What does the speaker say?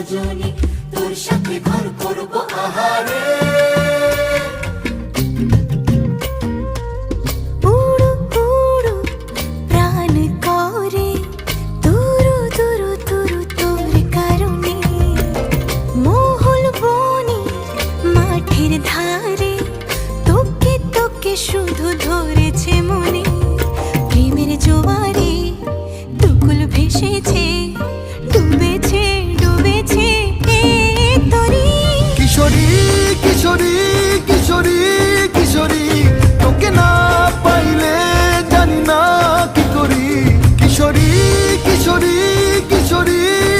রজনী, তোর সাথে ঘর করব আহারে। ধারে, তোকে তোকে শুধু ধরেছে মনে। প্রেমের জোয়ারে, তুকুল ভেসেছে যদি